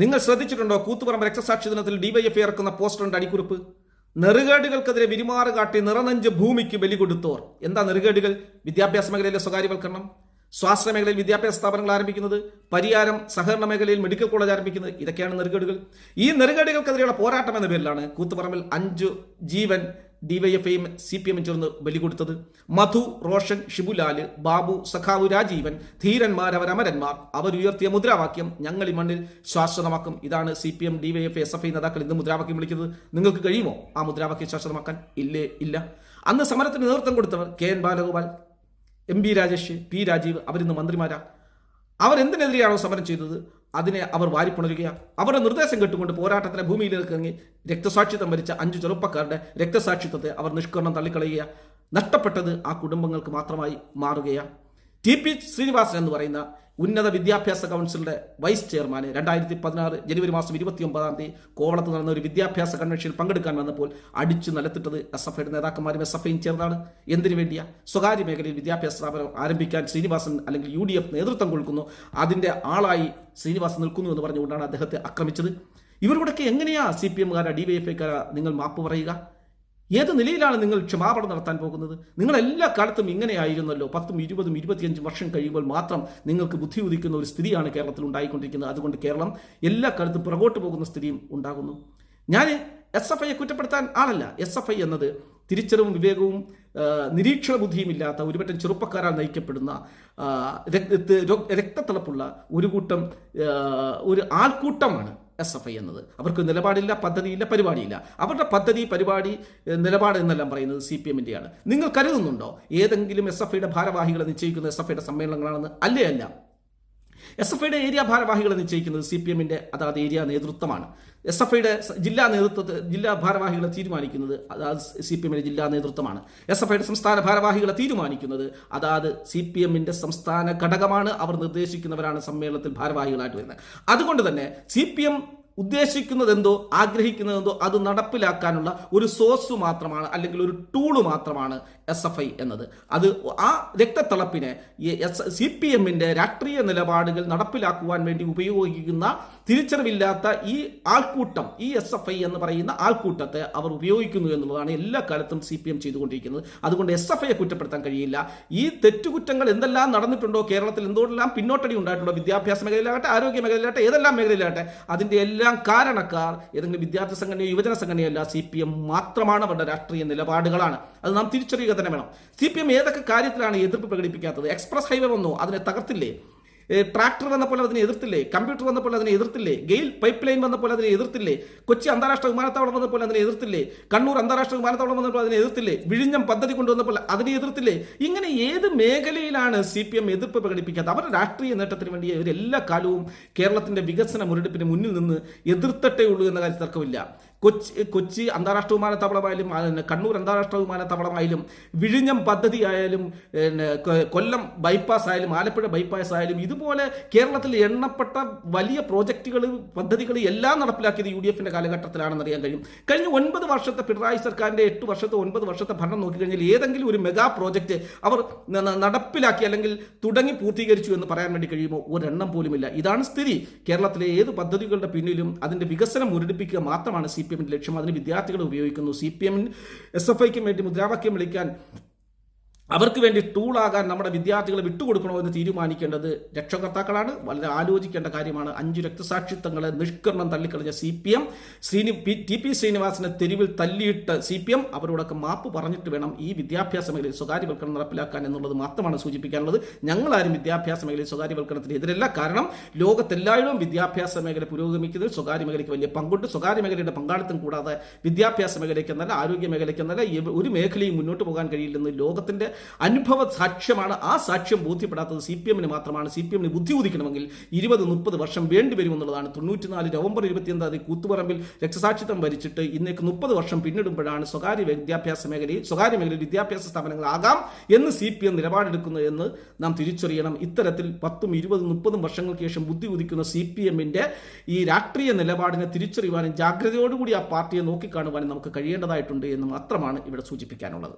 നിങ്ങൾ ശ്രദ്ധിച്ചിട്ടുണ്ടോ കൂത്തുപറമ്പ് രക്തസാക്ഷി ദിനത്തിൽ ഡിവൈഎഫ്ഐ ഇറക്കുന്ന പോസ്റ്ററിന്റെ അടിക്കുറിപ്പ്? നെറുകേടുകൾക്കെതിരെ വിരിമാറ് കാട്ടി നിറനഞ്ച് ഭൂമിക്ക് ബലി കൊടുത്തോർ എന്താ നെറുകേടുകൾ? വിദ്യാഭ്യാസ മേഖലയിലെ സ്വകാര്യവൽക്കരണം. സ്വാശ്രയ മേഖലയിൽ വിദ്യാഭ്യാസ സ്ഥാപനങ്ങൾ ആരംഭിക്കുന്നത് പരിയാരം സഹകരണ മേഖലയിൽ മെഡിക്കൽ കോളേജ് ആരംഭിക്കുന്നത് ഇതൊക്കെയാണ് നെറുകേടുകൾ. ഈ നെറുകേടുകൾക്കെതിരെയുള്ള പോരാട്ടം എന്ന പേരിലാണ് കൂത്തുപറമ്പിൽ അഞ്ചു ജീവൻ ഡിവൈഎഫ്ഐയും സി പി എമ്മും ചേർന്ന് ബലികൊടുത്തത് മധു റോഷൻ ഷിബുലാൽ ബാബു സഖാവു രാജീവൻ ധീരന്മാർ അവർ അമരന്മാർ അവരുയർത്തിയ മുദ്രാവാക്യം ഞങ്ങൾ ഈ മണ്ണിൽ ശാശ്വതമാക്കും. ഇതാണ് C P M DYF S F I നേതാക്കൾ ഇന്ന് മുദ്രാവാക്യം വിളിക്കുന്നത്. നിങ്ങൾക്ക് കഴിയുമോ? ആ മുദ്രാവാക്യം ശാശ്വതമാക്കാൻ? ഇല്ലേ ഇല്ല. അന്ന് സമരത്തിന് നേതൃത്വം കൊടുത്തവർ K N Balagopal M B Rajesh P Rajeev അവരിന്ന് മന്ത്രിമാരാ. അവരെന്തിനെതിരെയാണോ സമരം ചെയ്തത്? അതിനെ അവർ വാരിപ്പുണരുകയാണ് അവരുടെ നിർദ്ദേശം കേട്ടുകൊണ്ട് പോരാട്ടത്തിലെ ഭൂമിയിലേക്ക് ഇറങ്ങി രക്തസാക്ഷിത്വം വരിച്ച അഞ്ചു ചെറുപ്പക്കാരുടെ രക്തസാക്ഷിത്വത്തെ അവർ നിഷ്കരണം തള്ളിക്കളയുക നഷ്ടപ്പെട്ടത് ആ കുടുംബങ്ങൾക്ക് മാത്രമായി മാറുകയാണ് ടി പി ശ്രീനിവാസൻ എന്ന് പറയുന്ന ഉന്നത വിദ്യാഭ്യാസ കൗൺസിലിന്റെ വൈസ് ചെയർമാൻ രണ്ടായിരത്തി പതിനാറ് ജനുവരി മാസം ഇരുപത്തി ഒമ്പതാം തീയതി കോവളത്ത് നടന്ന ഒരു വിദ്യാഭ്യാസ കൺവെൻഷനിൽ പങ്കെടുക്കാൻ വന്നപ്പോൾ അടിച്ചു നിലത്തിട്ടത് എസ് എഫ് ഐയുടെ നേതാക്കന്മാരും എസ് എഫ് ഐയും ചേർന്നാണ്. എന്തിനു വേണ്ടിയാ? സ്വകാര്യ മേഖലയിൽ വിദ്യാഭ്യാസ സ്ഥാപനം ആരംഭിക്കാൻ ശ്രീനിവാസൻ അല്ലെങ്കിൽ യു ഡി എഫ് നേതൃത്വം കൊടുക്കുന്നു. അതിന്റെ ആളായി ശ്രീനിവാസൻ നിൽക്കുന്നു എന്ന് പറഞ്ഞുകൊണ്ടാണ് അദ്ദേഹത്തെ ആക്രമിച്ചത്. ഇവരോടൊക്കെ എങ്ങനെയാ സി പി എമ്മുകാരാ ഡി വൈ എഫ് ഐക്കാരാ നിങ്ങൾ മാപ്പ് പറയുക? ഏത് നിലയിലാണ് നിങ്ങൾ ക്ഷമാപണം നടത്താൻ പോകുന്നത്? നിങ്ങൾ എല്ലാ കാലത്തും ഇങ്ങനെയായിരുന്നല്ലോ. പത്തും ഇരുപതും ഇരുപത്തിയഞ്ചും വർഷം കഴിയുമ്പോൾ മാത്രം നിങ്ങൾക്ക് ബുദ്ധി ഉദിക്കുന്ന ഒരു സ്ഥിതിയാണ് കേരളത്തിൽ ഉണ്ടായിക്കൊണ്ടിരിക്കുന്നത്. അതുകൊണ്ട് കേരളം എല്ലാ കാലത്തും പുറകോട്ട് പോകുന്ന സ്ഥിതിയും ഉണ്ടാകുന്നു. ഞാൻ എസ് എഫ് ഐയെ കുറ്റപ്പെടുത്താൻ ആളല്ല. എസ് എഫ് ഐ എന്നത് തിരിച്ചറിവും വിവേകവും നിരീക്ഷണ ബുദ്ധിയും ഇല്ലാത്ത ഒരുപറ്റം ചെറുപ്പക്കാരാൽ നയിക്കപ്പെടുന്ന രക്തത്തിളപ്പുള്ള ഒരു കൂട്ടം ഒരു ആൾക്കൂട്ടമാണ് എസ് എഫ് ഐ എന്നത്. അവർക്ക് നിലപാടില്ല പദ്ധതിയില്ല പരിപാടിയില്ല. അവരുടെ പദ്ധതി പരിപാടി നിലപാട് എന്നെല്ലാം പറയുന്നത് സി പി എമ്മിന്റെയാണ്. നിങ്ങൾ കരുതുന്നുണ്ടോ? ഏതെങ്കിലും എസ് എഫ് ഐയുടെ ഭാരവാഹികളെ നിശ്ചയിക്കുന്ന എസ് എഫ് ഐയുടെ സമ്മേളനങ്ങളാണെന്ന്? അല്ലേ അല്ല. എസ് എഫ് ഐയുടെ ഏരിയ ഭാരവാഹികളെ നിശ്ചയിക്കുന്നത് സി പി എമ്മിന്റെ അതാത് ഏരിയ നേതൃത്വമാണ്. എസ് എഫ് ഐയുടെ ജില്ലാ നേതൃത്വത്തെ ജില്ലാ ഭാരവാഹികളെ തീരുമാനിക്കുന്നത് അതാത് സി പി എമ്മിന്റെ ജില്ലാ നേതൃത്വമാണ്. എസ് എഫ് ഐയുടെ സംസ്ഥാന ഭാരവാഹികളെ തീരുമാനിക്കുന്നത് അതാത് സി പി എമ്മിന്റെ സംസ്ഥാന ഘടകമാണ് അവർ നിർദ്ദേശിക്കുന്നവരാണ് സമ്മേളനത്തിൽ ഭാരവാഹികളായിട്ട് വരുന്നത്. അതുകൊണ്ട് തന്നെ സി പി എം ഉദ്ദേശിക്കുന്നതെന്തോ ആഗ്രഹിക്കുന്നതെന്തോ അത് നടപ്പിലാക്കാനുള്ള ഒരു സോഴ്സ് മാത്രമാണ് അല്ലെങ്കിൽ ഒരു ടൂൾ മാത്രമാണ് എസ് എഫ് ഐ എന്നത്. അത് ആ രക്തത്തിളപ്പിനെ സി പി എമ്മിന്റെ രാഷ്ട്രീയ നിലപാടുകൾ നടപ്പിലാക്കുവാൻ വേണ്ടി ഉപയോഗിക്കുന്ന തിരിച്ചറിവില്ലാത്ത ഈ ആൾക്കൂട്ടം ഈ എസ് എഫ് ഐ എന്ന് പറയുന്ന ആൾക്കൂട്ടത്തെ അവർ ഉപയോഗിക്കുന്നു എന്നുള്ളതാണ് എല്ലാ കാലത്തും സി പി എം ചെയ്തുകൊണ്ടിരിക്കുന്നത്. അതുകൊണ്ട് എസ് എഫ് ഐയെ കുറ്റപ്പെടുത്താൻ കഴിയില്ല. ഈ തെറ്റുകുറ്റങ്ങൾ എന്തെല്ലാം നടന്നിട്ടുണ്ടോ കേരളത്തിൽ എന്തെല്ലാം പിന്നോട്ടടി ഉണ്ടായിട്ടുണ്ടോ വിദ്യാഭ്യാസ മേഖലയിലാകട്ടെ ആരോഗ്യ മേഖലയിലാകട്ടെ ഏതെല്ലാം മേഖലയിലാകട്ടെ അതിന്റെ എല്ലാം കാരണക്കാർ ഏതെങ്കിലും വിദ്യാർത്ഥി സംഘടനയോ യുവജന സംഘടനയല്ല സി പി എം മാത്രമാണ് അവരുടെ രാഷ്ട്രീയ നിലപാടുകളാണ്. അത് നാം തിരിച്ചറിയുക തന്നെ വേണം. സി പി എം ഏതൊക്കെ കാര്യത്തിലാണ് എതിർപ്പ് പ്രകടിപ്പിക്കാത്തത്? എക്സ്പ്രസ് ഹൈവേ വന്നോ? അതിനെ തകർത്തില്ലേ? ട്രാക്ടർ വന്നപ്പോൾ അതിനെ എതിർത്തില്ലേ? കമ്പ്യൂട്ടർ വന്നപ്പോൾ അതിനെ എതിർത്തില്ലേ? ഗെയിൽ പൈപ്പ് ലൈൻ വന്നപ്പോൾ അതിനെ എതിർത്തില്ലേ? കൊച്ചി അന്താരാഷ്ട്ര വിമാനത്താവളം വന്നപ്പോൾ അതിനെ എതിർത്തില്ലേ? കണ്ണൂർ അന്താരാഷ്ട്ര വിമാനത്താവളം വന്നപ്പോൾ അതിനെ എതിർത്തില്ലേ? വിഴിഞ്ഞം പദ്ധതി കൊണ്ടുവന്നപ്പോൾ അതിനെ എതിർത്തില്ലേ? ഇങ്ങനെ ഏത് മേഖലയിലാണ് സി പി എം എതിർപ്പ് പ്രകടിപ്പിക്കാത്തത്? അവരുടെ രാഷ്ട്രീയ നേട്ടത്തിന് വേണ്ടി ഇവരെല്ലാ കാലവും കേരളത്തിന്റെ വികസന മുരടിപ്പിന് മുന്നിൽ നിന്ന് എതിർത്തട്ടേ ഉള്ളൂ എന്ന കാര്യത്തിൽ തർക്കമില്ല. കൊച്ചി കൊച്ചി അന്താരാഷ്ട്ര വിമാനത്താവളമായാലും കണ്ണൂർ അന്താരാഷ്ട്ര വിമാനത്താവളമായാലും വിഴിഞ്ഞം പദ്ധതി ആയാലും കൊല്ലം ബൈപ്പാസ് ആയാലും ആലപ്പുഴ ബൈപ്പാസ് ആയാലും ഇതുപോലെ കേരളത്തിൽ എണ്ണപ്പെട്ട വലിയ പ്രോജക്റ്റുകൾ പദ്ധതികൾ എല്ലാം നടപ്പിലാക്കിയത് യു ഡി എഫിന്റെ കാലഘട്ടത്തിലാണെന്ന് അറിയാൻ കഴിയും. കഴിഞ്ഞ ഒൻപത് വർഷത്തെ പിണറായി സർക്കാരിന്റെ എട്ട് വർഷത്തെ ഒൻപത് വർഷത്തെ ഭരണം നോക്കിക്കഴിഞ്ഞാൽ ഏതെങ്കിലും ഒരു മെഗാ പ്രോജക്റ്റ് അവർ നടപ്പിലാക്കി അല്ലെങ്കിൽ തുടങ്ങി പൂർത്തീകരിച്ചു എന്ന് പറയാൻ വേണ്ടി കഴിയുമോ? ഒരെണ്ണം പോലുമില്ല. ഇതാണ് സ്ഥിതി. കേരളത്തിലെ ഏത് പദ്ധതികളുടെ പിന്നിലും അതിന്റെ വികസനം മുരടിപ്പിക്കുക മാത്രമാണ് സി പി എമ്മിന്റെ ലക്ഷ്യം. അതിന് വിദ്യാർത്ഥികളെ ഉപയോഗിക്കുന്നു. സി പി എമ്മിന് എസ് എഫ് ഐക്കും വേണ്ടി മുദ്രാവാക്യം വിളിക്കാൻ അവർക്ക് വേണ്ടി ടൂളാകാൻ നമ്മുടെ വിദ്യാർത്ഥികളെ വിട്ടുകൊടുക്കണോ എന്ന് തീരുമാനിക്കേണ്ടത് രക്ഷകർത്താക്കളാണ്. വളരെ ആലോചിക്കേണ്ട കാര്യമാണ്. അഞ്ച് രക്തസാക്ഷിത്വങ്ങളെ നിഷ്കരണം തള്ളിക്കളഞ്ഞ C P M Sreeni T P ശ്രീനിവാസനെ തെരുവിൽ തല്ലിയിട്ട് സി പി എം അവരോടൊക്കെ മാപ്പ് പറഞ്ഞിട്ട് വേണം ഈ വിദ്യാഭ്യാസ മേഖലയിൽ സ്വകാര്യവൽക്കരണം നടപ്പിലാക്കാൻ എന്നുള്ളത് മാത്രമാണ് സൂചിപ്പിക്കാനുള്ളത്. ഞങ്ങളാരും വിദ്യാഭ്യാസ മേഖലയിൽ സ്വകാര്യവൽക്കരണത്തിന് എതിരല്ല. കാരണം ലോകത്തെല്ലായിടവും വിദ്യാഭ്യാസ മേഖല പുരോഗമിക്കുന്നതിൽ സ്വകാര്യ മേഖലയ്ക്ക് വലിയ പങ്കുണ്ട്. സ്വകാര്യ മേഖലയുടെ പങ്കാളിത്തം കൂടാതെ വിദ്യാഭ്യാസ മേഖലയ്ക്ക് എന്നല്ല ആരോഗ്യ മേഖലയ്ക്ക് എന്നല്ല ഒരു മേഖലയും മുന്നോട്ട് പോകാൻ കഴിയില്ലെന്ന് ലോകത്തിന്റെ അനുഭവ സാക്ഷ്യമാണ് ആ സാക്ഷ്യം ബോധ്യപ്പെടാത്തത് സി പി എമ്മിന് മാത്രമാണ്. സി പി എമ്മിന് ബുദ്ധി ഉദിക്കണമെങ്കിൽ ഇരുപത് മുപ്പത് വർഷം വേണ്ടിവരുമെന്നുള്ളതാണ് തൊണ്ണൂറ്റിനാല് നവംബർ ഇരുപത്തിയൊന്നാം തീയതി കൂത്തുപറമ്പിൽ രക്തസാക്ഷിത്വം വരിച്ചിട്ട് ഇന്നേക്ക് മുപ്പത് വർഷം പിന്നിടുമ്പോഴാണ് സ്വകാര്യ വിദ്യാഭ്യാസ മേഖലയിൽ സ്വകാര്യ മേഖലയിൽ വിദ്യാഭ്യാസ സ്ഥാപനങ്ങളാകാം എന്ന് സി പി എം നിലപാടെടുക്കുന്നു എന്ന് നാം തിരിച്ചറിയണം. ഇത്തരത്തിൽ പത്തും ഇരുപതും മുപ്പതും വർഷങ്ങൾക്ക് ശേഷം ബുദ്ധി ഉദിക്കുന്ന സി പി എമ്മിന്റെ ഈ രാഷ്ട്രീയ നിലപാടിനെ തിരിച്ചറിയുവാനും ജാഗ്രതയോടുകൂടി ആ പാർട്ടിയെ നോക്കിക്കാണുവാനും നമുക്ക് കഴിയേണ്ടതായിട്ടുണ്ട് എന്ന് മാത്രമാണ് ഇവിടെ സൂചിപ്പിക്കാനുള്ളത്.